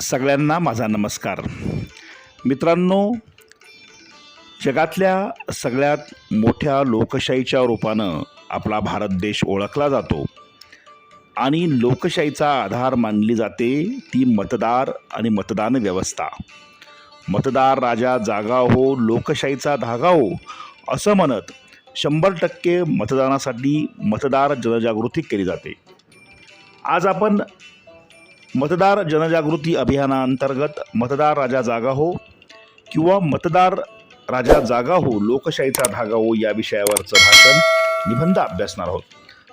सगळ्यांना माझा नमस्कार. मित्रांनो जगातल्या सगळ्यात मोठ्या लोकशाहीच्या रूपानं आपला भारत देश ओळखला जातो आणि लोकशाहीचा आधार मानली जाते ती मतदार आणि मतदान व्यवस्था. मतदार राजा जागा हो लोकशाहीचा धागा हो असं म्हणत शंभर टक्के मतदानासाठी मतदार जनजागृती केली जाते. आज आपण मतदार जनजागृती अभियानाअंतर्गत मतदार राजा जागा हो किंवा मतदार राजा जागा हो लोकशाहीचा धागा हो या विषयावरचं भाषण निबंध अभ्यासणार आहोत.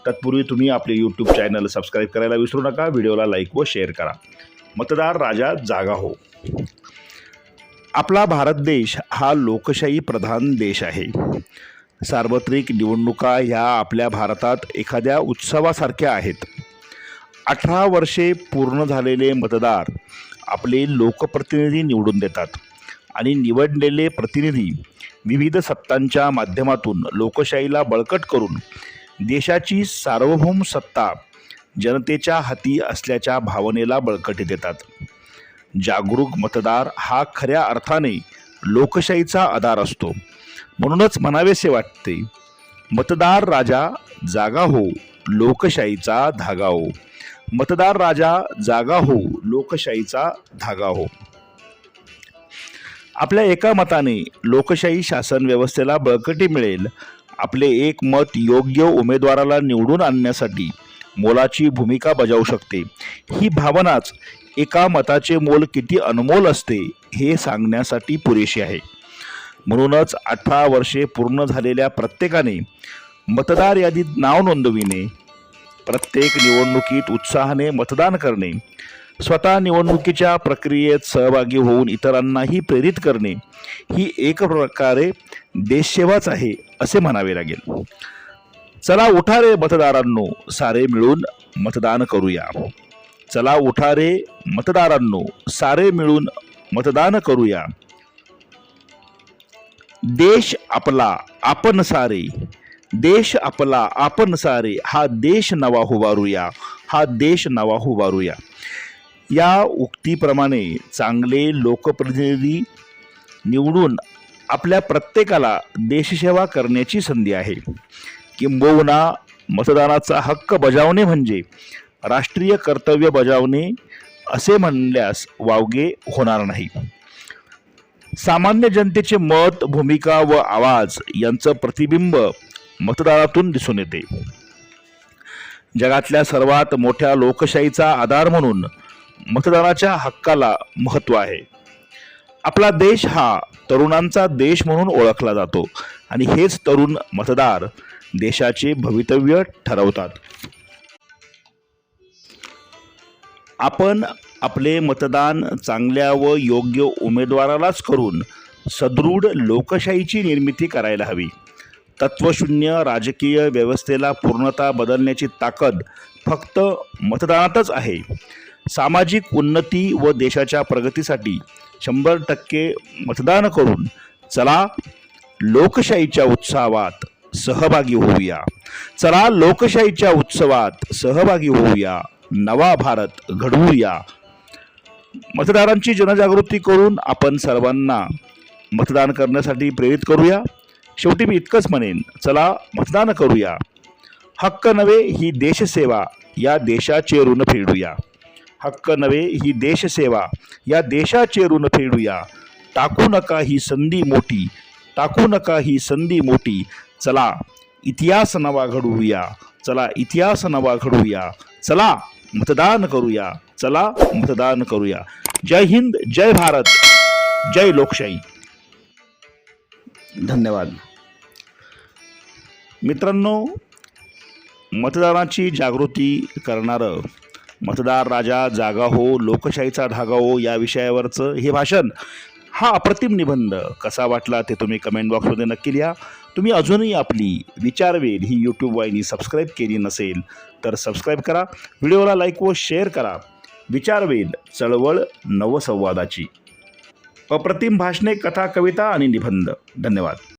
तत्पूर्वी तुम्ही आपले यूट्यूब चॅनल सबस्क्राईब करायला विसरू नका व्हिडिओला लाईक व शेअर करा. मतदार राजा जागा हो. आपला भारत देश हा लोकशाही प्रधान देश आहे. सार्वत्रिक निवडणुका ह्या आपल्या भारतात एखाद्या उत्सवासारख्या आहेत. अठरा वर्षे पूर्ण झालेले मतदार आपले लोकप्रतिनिधी निवडून देतात आणि निवडलेले प्रतिनिधी विविध सत्तांच्या माध्यमातून लोकशाहीला बळकट करून देशाची सार्वभौम सत्ता जनतेच्या हाती असल्याच्या भावनेला बळकटी देतात. जागरूक मतदार हा खऱ्या अर्थाने लोकशाहीचा आधार असतो. म्हणूनच म्हणावेसे वाटते मतदार राजा जागा हो लोकशाहीचा धागा हो. मतदार राजा जागा हो लोकशाहीचा धागा हो. आपल्या एका मताने लोकशाही शासन व्यवस्थेला बळकटी मिळेल. आपले एक मत योग्य उमेदवाराला निवडून आणण्यासाठी मोलाची भूमिका बजावू शकते. ही भावनाच एका मताचे मोल किती अनमोल असते हे सांगण्यासाठी पुरेशी आहे. म्हणूनच अठरा वर्षे पूर्ण झालेल्या प्रत्येकाने मतदार यादीत नाव नोंदविणे प्रत्येक निवडणुकीत उत्साहाने मतदान करणे स्वतः निवडणुकीच्या प्रक्रियेत सहभागी होऊन इतरांनाही प्रेरित करणे ही एक प्रकारे देशसेवाच आहे असे म्हणावे लागेल. चला उठा रे मतदारांनो सारे मिळून मतदान करूया. चला उठा रे मतदारांनो सारे मिळून मतदान करूया. देश आपला आपण सारे. देश आपला आपण सारे हा देश नवा उभारूया हा देश नवा उभारूया या उक्तीप्रमाणे चांगले लोकप्रतिनिधी निवडून आपल्या प्रत्येकाला देशसेवा करण्याची संधी आहे. किंबहुना मतदानाचा हक्क बजावणे म्हणजे राष्ट्रीय कर्तव्य बजावणे असे म्हणल्यास वावगे होणार नाही. सामान्य जनतेचे मत भूमिका व आवाज यांचं प्रतिबिंब मतदानातून दिसून येते. जगातल्या सर्वात मोठ्या लोकशाहीचा आधार म्हणून मतदानाच्या हक्काला महत्त्व आहे. आपला देश हा तरुणांचा देश म्हणून ओळखला जातो आणि हेच तरुण मतदार देशाचे भवितव्य ठरवतात. आपण आपले मतदान चांगल्या व योग्य उमेदवारालाच करून सदृढ लोकशाहीची निर्मिती करायला हवी. तत्वशून्य राजकीय व्यवस्थेला पूर्णता बदलण्याची ताकद फक्त मतदानातच आहे. सामाजिक उन्नती व देशाच्या प्रगतीसाठी शंभर टक्के मतदान करून चला लोकशाहीच्या उत्सवात सहभागी होऊया. चला लोकशाहीच्या उत्सवात सहभागी होऊया. नवा भारत घडवूया. मतदारांची जनजागृती करून आपण सर्वांना मतदान करण्यासाठी प्रेरित करूया. शेवटी मी इतकंच म्हणेन चला मतदान करूया. हक्क नव्हे ही देशसेवा या देशाचे ऋण फेडूया. हक्क नव्हे ही देशसेवा या देशाचे ऋण फेडूया. टाकू नका ही संधी मोठी टाकू नका ही संधी मोठी. चला इतिहास नवा घडवूया. चला इतिहास नवा घडवूया. चला मतदान करूया. चला मतदान करूया. जय हिंद जय भारत जय लोकशाही. धन्यवाद. मित्रांनो मतदानाची जागृती करणारं मतदार राजा जागा हो लोकशाहीचा धागा हो या विषयावरचं हे भाषण हा अप्रतिम निबंध कसा वाटला ते तुम्ही कमेंट बॉक्समध्ये नक्की लिहा. तुम्ही अजूनही आपली विचारवेल ही यूट्यूब वाहिनी सबस्क्राईब केली नसेल तर सबस्क्राईब करा. व्हिडिओला लाईक व शेअर करा. विचारवेल चळवळ नवसंवादाची. अप्रतिम भाषणे कथा कविता आणि निबंध. धन्यवाद.